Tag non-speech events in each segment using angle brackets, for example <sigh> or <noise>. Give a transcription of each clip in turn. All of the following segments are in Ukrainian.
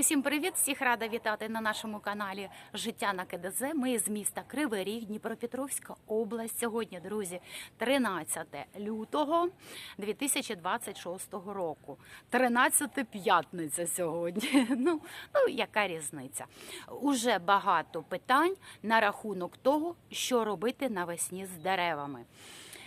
Усім привіт! Всіх рада вітати на нашому каналі Життя на КДЗ. Ми з міста Кривий Ріг, Дніпропетровська область. Сьогодні, друзі, 13 лютого 2026 року. 13 п'ятниця сьогодні. <laughs> Ну, ну яка різниця? Уже багато питань на рахунок того, що робити навесні з деревами.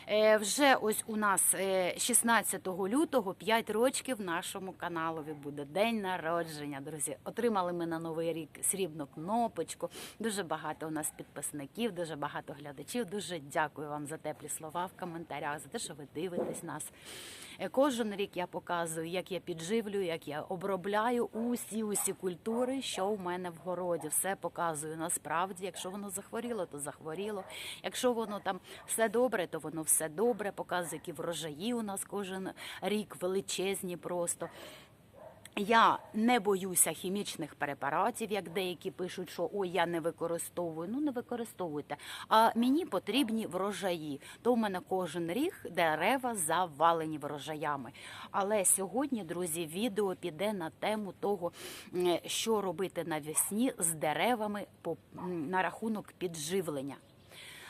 Е, Вже ось у нас е, 16 лютого 5 років нашому каналові буде день народження. Друзі, отримали ми на новий рік срібну кнопочку. Дуже багато у нас підписників, дуже багато глядачів. Дуже дякую вам за теплі слова в коментарях, за те, що ви дивитесь нас. Е, Кожен рік я показую, як я підживлюю, як я обробляю усі усі культури, що у мене в городі. Все показую насправді. Якщо воно захворіло, то захворіло. Якщо воно там все добре, то воно все добре. Показую, які врожаї у нас кожен рік величезні просто. Я не боюся хімічних препаратів, як деякі пишуть, що ой, я не використовую. Ну не використовуйте. А мені потрібні врожаї. То в мене кожен рік дерева завалені врожаями. Але сьогодні, друзі, відео піде на тему того, що робити навесні з деревами на рахунок підживлення.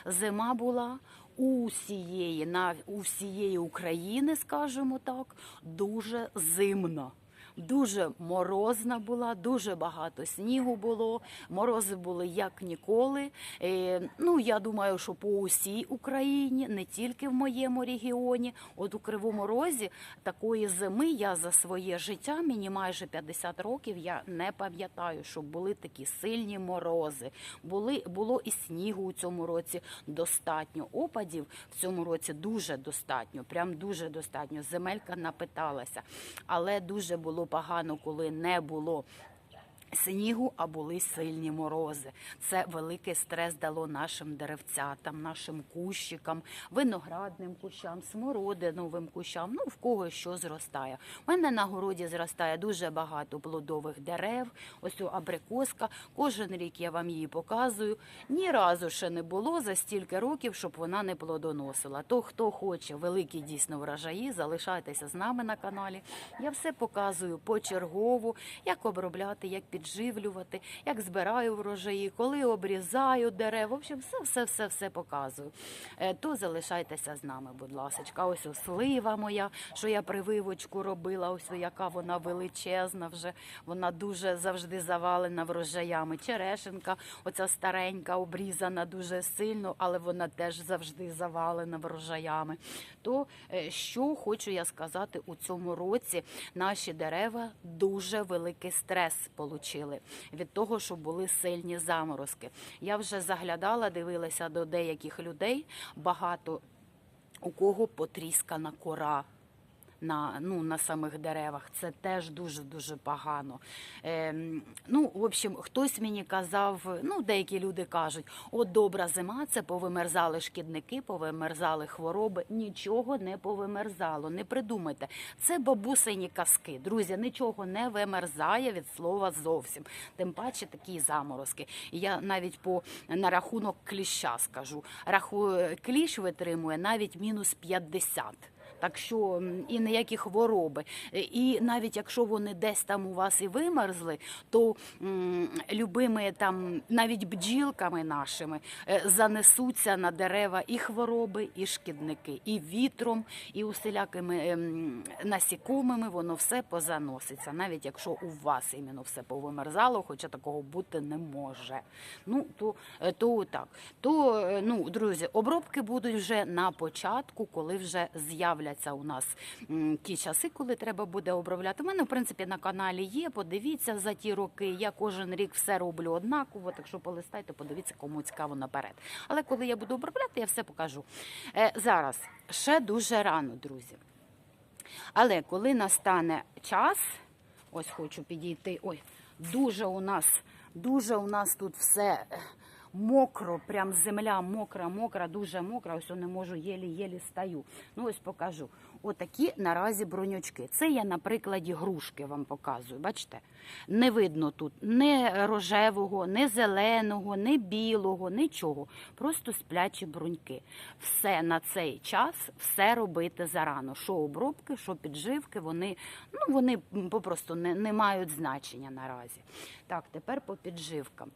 Зима була у всієї, на у всієї України, скажімо так, дуже зимна. Дуже морозна була, дуже багато снігу було. Морози були як ніколи. Е, ну я думаю, що по усій Україні, не тільки в моєму регіоні. От у Кривому Розі такої зими я за своє життя, мені майже 50 років, я не пам'ятаю, щоб були такі сильні морози. Були було і снігу у цьому році достатньо. Опадів в цьому році дуже достатньо, прям дуже достатньо. Земелька напиталася, але дуже було погано, коли не було. Снігу, а були сильні морози. Це великий стрес дало нашим деревцятам, нашим кущикам, виноградним кущам, смородиновим кущам. Ну в кого що зростає. У мене на городі зростає дуже багато плодових дерев. Ось у абрикоска. Кожен рік я вам її показую. Ні разу ще не було за стільки років, щоб вона не плодоносила. То хто хоче великі дійсно врожаї, залишайтеся з нами на каналі. Я все показую почергово, як обробляти, як підживлювати, як збираю врожаї, коли обрізаю дерева. В общем, все, все, все, все показую. Е, То залишайтеся з нами, будь ласка. Ось слива моя, що я прививочку робила. Ось яка вона величезна вже. Вона дуже завжди завалена врожаями. Черешенка, оця старенька, обрізана дуже сильно, але вона теж завжди завалена врожаями. То е, що хочу я сказати у цьому році, наші дерева дуже великий стрес отримали від того, що були сильні заморозки. Я вже заглядала, дивилася до деяких людей. Багато у кого потріскана кора. На, ну, на самих деревах це теж дуже дуже погано. Ем, ну, в общем, хтось мені казав, ну деякі люди кажуть, от добра зима, це повимерзали шкідники, повимерзали хвороби. Нічого не повимерзало. Не придумайте. Це бабусині казки. Друзі, нічого не вимерзає від слова зовсім. Тим паче такі заморозки. Я навіть по на рахунок кліща скажу. Раху, кліщ витримує навіть мінус 50. Так що і ніякі хвороби. Е, І навіть якщо вони десь там у вас і вимерзли, то м, любими там навіть бджілками нашими е, занесуться на дерева і хвороби, і шкідники, і вітром, і усілякими ем, насікомими воно все позаноситься, навіть якщо у вас іменно все повимерзало, хоча такого бути не може. Ну то, е, то так. То ну, друзі, обробки будуть вже на початку, коли вже з'являться у нас ті часи, коли треба буде обробляти. У мене, в принципі, на каналі є. Подивіться за ті роки. Я кожен рік все роблю однаково. Так що полистайте, подивіться, кому цікаво наперед. Але коли я буду обробляти, я все покажу. Е, зараз ще дуже рано, друзі. Але коли настане час, ось хочу підійти. Ой, дуже у нас, дуже у нас тут все е, мокро, прям земля мокра, мокра, дуже мокра. Ось не можу єлі-єлі стаю. Ну ось покажу. Отакі наразі бронючки. Це я на прикладі грушки вам показую. Бачите? Не видно тут ні рожевого, ні зеленого, ні білого, нічого. Просто сплячі бруньки. Все на цей час, все робити зарано. Що обробки, що підживки, вони, ну, вони попросту не, не мають значення наразі. Так, тепер по підживкам.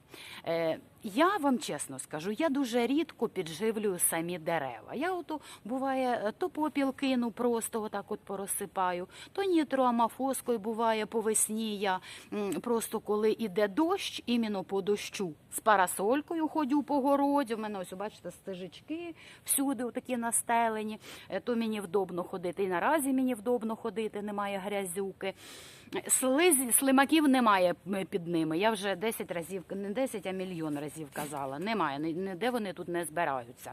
Е, я вам чесно скажу, я дуже рідко підживлюю самі дерева. Я ото буває то попіл кину, просто отак от порозсипаю, то нітроамафоскою буває по весні. Я просто коли іде дощ, іменно по дощу, з парасолькою ходю по городі. У мене ось бачите стежечки всюди такі настелені. Е, То мені вдобно ходити. І наразі мені вдобно ходити, немає грязюки. Слизі, слимаків немає під ними. Я вже 10 разів, не 10, а мільйон разів казала. Немає, ніде вони тут не збираються.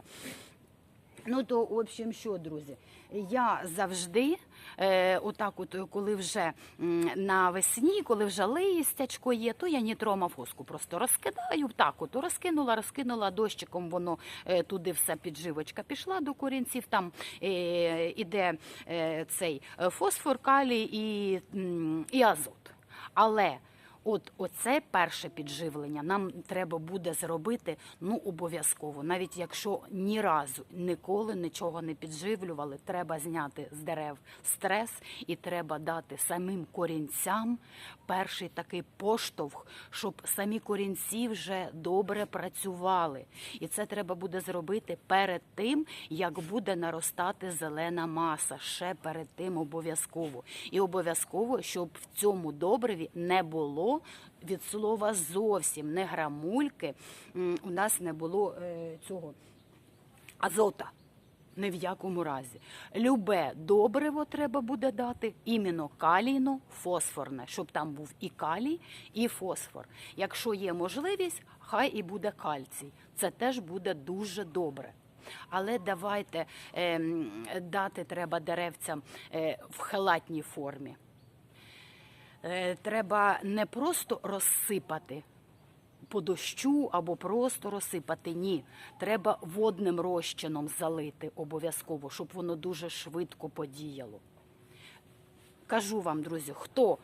Ну то, в общем, що, друзі, я завжди, е, отак, от, коли вже навесні, коли вже листячко є, то я нітромафоску просто розкидаю. Так, от розкинула, розкинула дощиком, воно е, туди все підживочка пішла до корінців. Там е, іде е, цей фосфор, калій і, і азот. Але От оце перше підживлення нам треба буде зробити ну обов'язково. Навіть якщо ні разу ніколи нічого не підживлювали, треба зняти з дерев стрес і треба дати самим корінцям перший такий поштовх, щоб самі корінці вже добре працювали. І це треба буде зробити перед тим, як буде наростати зелена маса. Ще перед тим обов'язково. І обов'язково, щоб в цьому добриві не було від слова зовсім не грамульки. У нас не було е, цього азота. Ні в якому разі. Любе добриво треба буде дати іменно калійно-фосфорне, щоб там був і калій, і фосфор. Якщо є можливість, хай і буде кальцій. Це теж буде дуже добре. Але давайте ем, дати треба деревцям е, в халатній формі. Е, треба не просто розсипати по дощу або просто розсипати. Ні, треба водним розчином залити обов'язково, щоб воно дуже швидко подіяло. Кажу вам, друзі, хто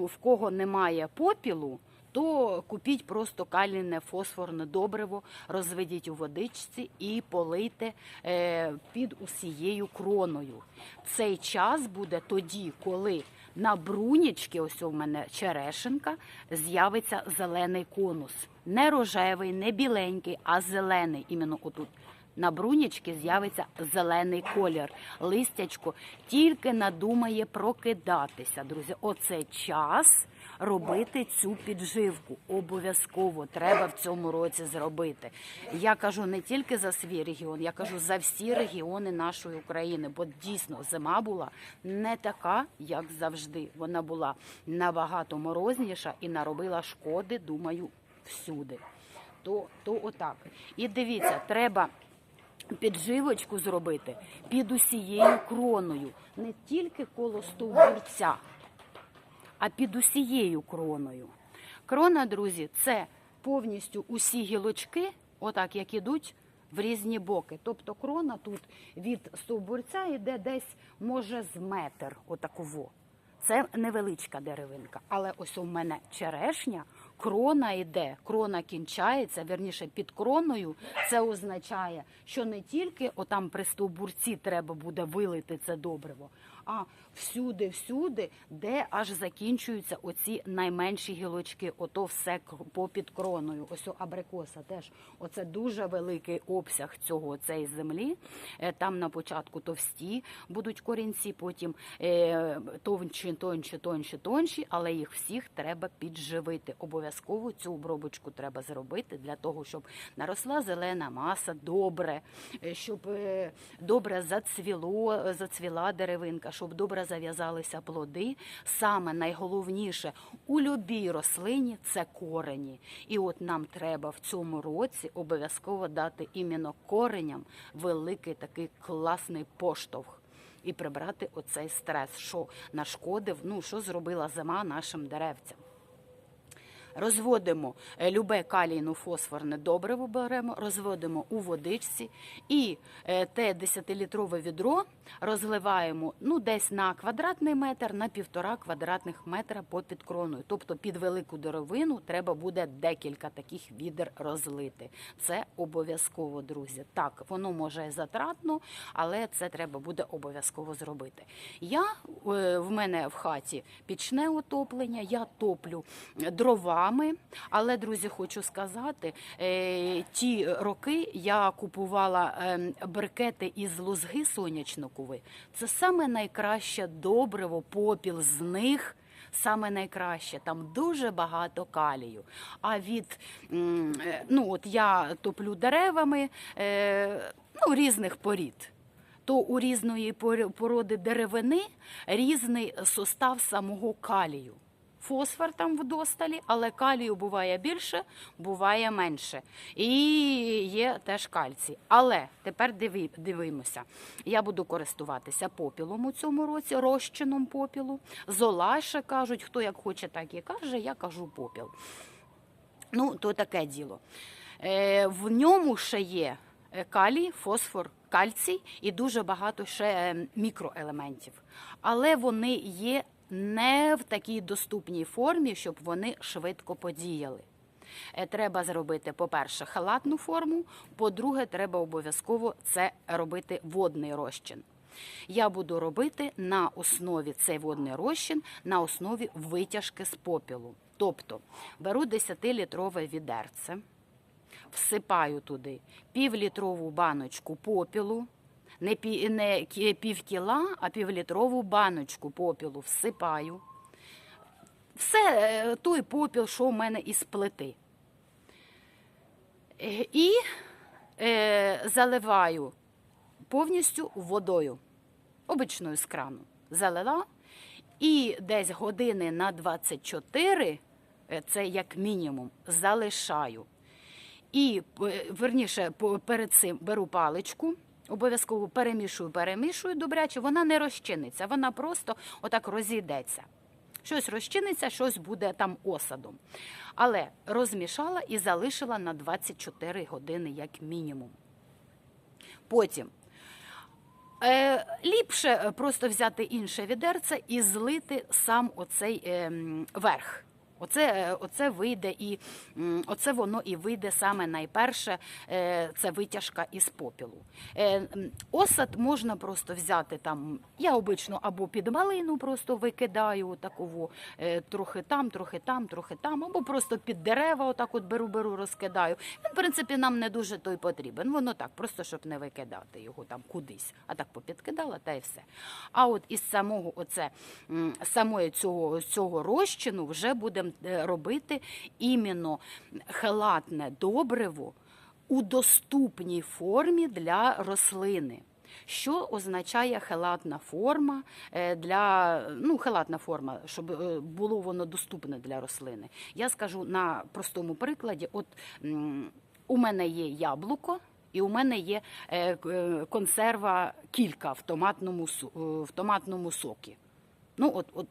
в кого немає попілу, то купіть просто калійне фосфорне добриво, розведіть у водичці і полийте е, під усією кроною. Цей час буде тоді, коли на брунічки, ось у мене черешенка, з'явиться зелений конус. Не рожевий, не біленький, а зелений. Іменно отут. На брунічки з'явиться зелений колір. Листячко тільки надумає прокидатися, друзі. Оце час робити цю підживку. Обов'язково треба в цьому році зробити. Я кажу не тільки за свій регіон, я кажу за всі регіони нашої України. Бо дійсно зима була не така, як завжди. Вона була набагато морозніша і наробила шкоди, думаю, всюди. То, то отак. І дивіться, треба підживочку зробити під усією кроною, не тільки коло стовбурця, а під усією кроною. Крона, друзі, це повністю усі гілочки, отак як ідуть в різні боки. Тобто крона тут від стовбурця йде десь, може, з метр отаково. Це невеличка деревинка. Але ось у мене черешня, крона йде, крона кінчається, верніше під кроною. Це означає, що не тільки отам при стовбурці треба буде вилити це добриво, а всюди, всюди, де аж закінчуються оці найменші гілочки, ото все попід кроною. Ось абрикоса теж. Оце дуже великий обсяг цього цієї землі. Е, Там на початку товсті будуть корінці, потім е, тонші, тонші, тонші, тонші, але їх всіх треба підживити. Обов'язково цю обробочку треба зробити для того, щоб наросла зелена маса добре, е, щоб добре зацвіло, зацвіла деревинка, щоб добре зав'язалися плоди. Саме найголовніше у любій рослині це корені. І от нам треба в цьому році обов'язково дати іменно кореням великий такий класний поштовх. І прибрати оцей стрес, що нашкодив, ну що зробила зима нашим деревцям. Розводимо е, любе калійну фосфорне добриво беремо, розводимо у водичці і е, те 10-літрове відро розливаємо ну, десь на квадратний метр, на півтора квадратних метра попід кроною. Тобто під велику деревину треба буде декілька таких відер розлити. Це обов'язково, друзі. Так, воно може затратно, але це треба буде обов'язково зробити. Я е, в мене в хаті пічне отоплення, я топлю дровами. Але, друзі, хочу сказати, е, ті роки я купувала е, брикети із лузги сонячнокової. Це саме найкраще добриво, попіл з них. Саме найкраще, там дуже багато калію. А від е, ну от я топлю деревами е, ну, різних порід. То у різної пор- породи деревини різний состав самого калію. Фосфор там вдосталі, але калію буває більше, буває менше. І є теж кальцій. Але тепер диви, дивимося. Я буду користуватися попілом у цьому році, розчином попілу. Зола ще кажуть, хто як хоче, так і каже, я кажу попіл. Ну, то таке діло. Е, в ньому ще є е, калій, фосфор, кальцій і дуже багато ще е, мікроелементів. Але вони є не в такій доступній формі, щоб вони швидко подіяли. Е, Треба зробити, по-перше, халатну форму, по-друге, треба обов'язково це робити водний розчин. Я буду робити на основі цей водний розчин на основі витяжки з попілу. Тобто беру 10-літрове відерце, всипаю туди півлітрову баночку попілу, не, пів кіла, а півлітрову баночку попілу всипаю. Все е, той попіл, що в мене із плити. Е, І е, заливаю повністю водою, обичною з крану. Залила і десь години на 24, е, це як мінімум, залишаю. І верніше перед цим беру паличку, обов'язково перемішую, перемішую добряче. Вона не розчиниться, вона просто отак розійдеться. Щось розчиниться, щось буде там осадом. Але розмішала і залишила на 24 години як мінімум. Потім Е, ліпше просто взяти інше відерце і злити сам оцей е, верх. Оце, е, оце вийде і оце воно і вийде саме найперше. е, Це витяжка із попілу. Е, Осад можна просто взяти там. Я обично або під малину просто викидаю такову, трохи там, трохи там, трохи там, або просто під дерева, отак от беру, беру, розкидаю. Він, в принципі, нам не дуже той потрібен. Воно так, просто щоб не викидати його там кудись, а так попідкидала та й все. А от із самого оце самої цього, цього розчину вже будемо е, робити іменно хелатне добриво у доступній формі для рослини. Що означає хелатна форма е, для ну, хелатна форма, щоб е, було воно доступне для рослини? Я скажу на простому прикладі: от у мене є яблуко. І у мене є е, е, консерва кілька в томатному, е, в томатному сокі. Ну, от, от,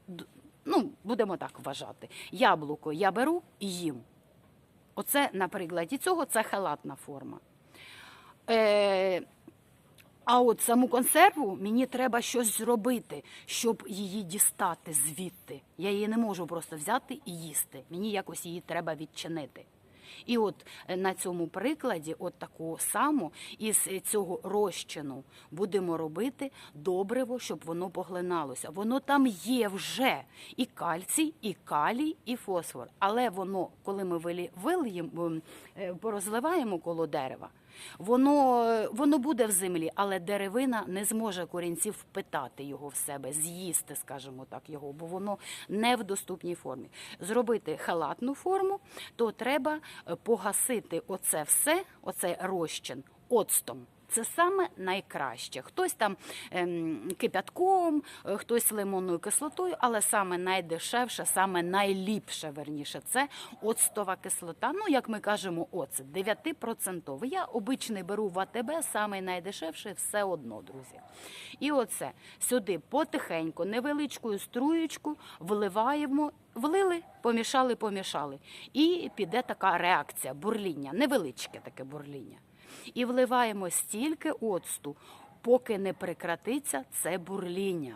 ну, будемо так вважати. Яблуко я беру і їм. Оце на прикладі цього це халатна форма. Е, а от саму консерву мені треба щось зробити, щоб її дістати звідти. Я її не можу просто взяти і їсти. Мені якось її треба відчинити. І от е, на цьому прикладі, от таку саму, із цього розчину будемо робити добриво, щоб воно поглиналося. Воно там є вже і кальцій, і калій, і фосфор. Але воно, коли ми вилі- вильємо, м, е, порозливаємо коло дерева, Воно, воно буде в землі, але деревина не зможе корінців впитати його в себе, з'їсти, скажімо так, його, бо воно не в доступній формі. Зробити халатну форму, то треба погасити оце все, оцей розчин оцтом. Це саме найкраще. Хтось там ем, кипятком, е, хтось лимонною кислотою, але саме найдешевше, саме найліпше, верніше, це оцтова кислота. Ну, як ми кажемо, оцет 9%. Я обичний беру в АТБ, саме найдешевше, все одно, друзі. І оце сюди потихеньку, невеличкою струєчкою вливаємо. Влили, помішали, помішали. І піде така реакція, бурління, невеличке таке бурління. І вливаємо стільки оцту, поки не прекратиться це бурління.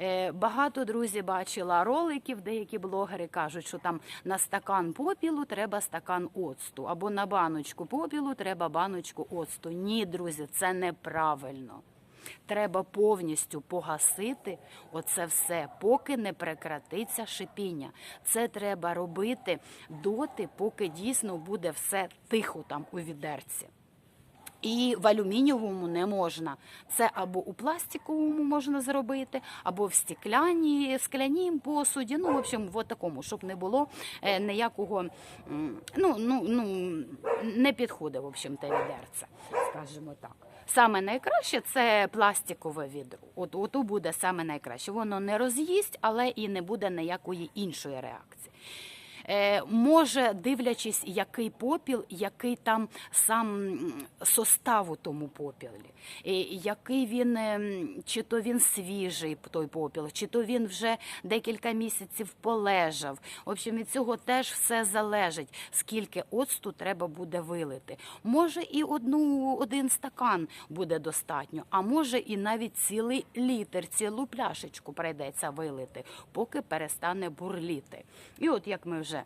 Е, Багато друзі бачила роликів, деякі блогери кажуть, що там на стакан попілу треба стакан оцту, або на баночку попілу треба баночку оцту. Ні, друзі, це неправильно. Треба повністю погасити оце все, поки не прекратиться шипіння. Це треба робити доти, поки дійсно буде все тихо там у відерці. І в алюмінієвому не можна. Це або у пластиковому можна зробити, або в стекляній, скляній посуді. Ну, в общем, в такому, щоб не було е, ніякого, ну, ну, ну, не підходить, в общем, те відерце, скажімо так. Саме найкраще це пластикове відро. От ото буде саме найкраще. Воно не роз'їсть, але і не буде ніякої іншої реакції. Е, може, дивлячись, який попіл, який там сам состав у тому попілі, який він, е, чи то він свіжий той попіл, чи то він вже декілька місяців полежав. В общем, від цього теж все залежить, скільки оцту треба буде вилити. Може, і одну, один стакан буде достатньо, а може і навіть цілий літр, цілу пляшечку прийдеться вилити, поки перестане бурліти. І от як ми вже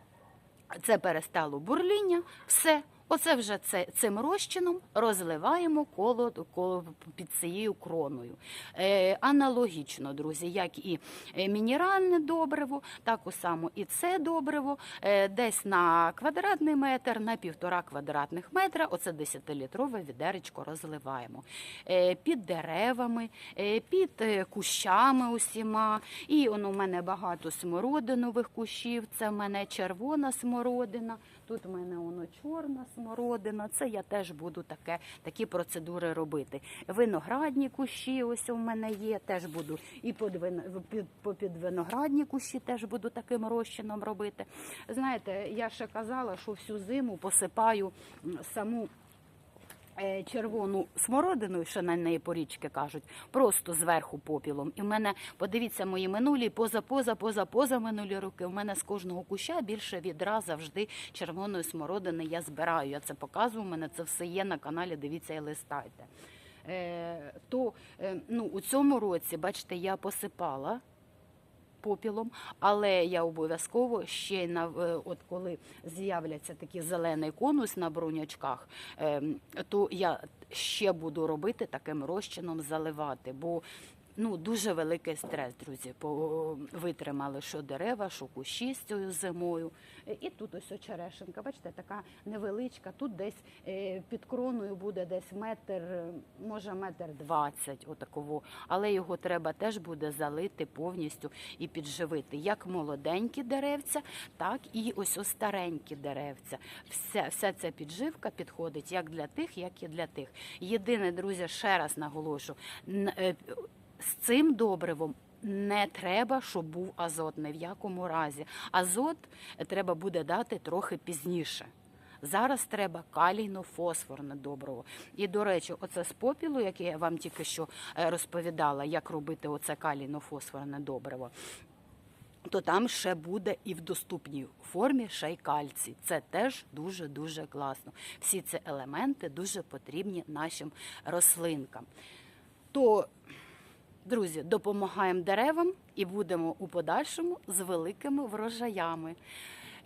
це перестало бурління, все. Оце вже це, цим розчином розливаємо коло, коло під цією кроною. Е, аналогічно, друзі, як і е, мінеральне добриво, так само і це добриво. Е, десь на квадратний метр, на півтора квадратних метра, оце 10-літрове відеречко розливаємо. Е, під деревами, е, під е, кущами усіма. І воно в мене багато смородинових кущів, це в мене червона смородина. Тут в мене воно чорна смородина. Це я теж буду таке, такі процедури робити. Виноградні кущі, ось у мене є. Теж буду і під, під, під, виноградні кущі теж буду таким розчином робити. Знаєте, я ще казала, що всю зиму посипаю саму. Е, Червону смородину, ще на неї порічки кажуть, просто зверху попілом. І в мене, подивіться, мої минулі, поза, поза, поза, поза минулі роки. У мене з кожного куща більше відра завжди червоної смородини я збираю. Я це показую. У мене це все є на каналі. Дивіться і листайте. Е, то е, ну, у цьому році, бачите, я посипала попілом, але я обов'язково ще на е, от коли з'являться такий зелений конус на бронячках, ем, то я ще буду робити таким розчином заливати, бо ну дуже великий стрес, друзі. Витримали що дерева, що кущі з цією зимою. Е, І тут ось очерешенка, бачите, така невеличка. Тут десь е, під кроною буде десь метр, е, може метр двадцять, отаково. Але його треба теж буде залити повністю і підживити. Як молоденькі деревця, так і ось ось старенькі деревця. Вся, вся ця підживка підходить як для тих, як і для тих. Єдине, друзі, ще раз наголошу. Е, з цим добривом не треба, щоб був азот ні в якому разі. Азот треба буде дати трохи пізніше. Зараз треба калійно-фосфорне добриво. І, до речі, оце з попілу, яке я вам тільки що е, розповідала, як робити оце калійно-фосфорне добриво. То там ще буде і в доступній формі ще й кальцій. Це теж дуже дуже класно. Всі ці елементи дуже потрібні нашим рослинкам. То Друзі, допомагаємо деревам і будемо у подальшому з великими врожаями.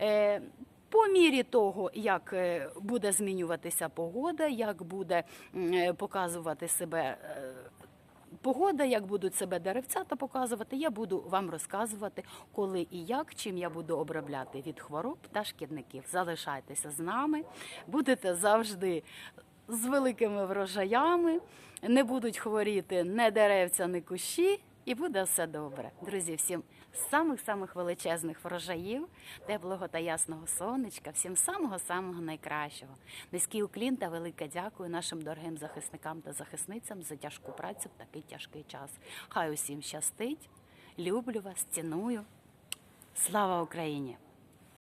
Е, по мірі того, як е, буде змінюватися погода, як буде е, показувати себе погода, як будуть себе деревцята показувати, я буду вам розказувати, коли і як, чим я буду обробляти від хвороб та шкідників. Залишайтеся з нами, будете завжди з великими врожаями, не будуть хворіти не деревця, не кущі, і буде все добре. Друзі, всім самих-самих величезних врожаїв, теплого та ясного сонечка, всім самого-самого найкращого. Низький уклін та велике дякую нашим дорогим захисникам та захисницям за тяжку працю в такий тяжкий час. Хай усім щастить, люблю вас, ціную. Слава Україні!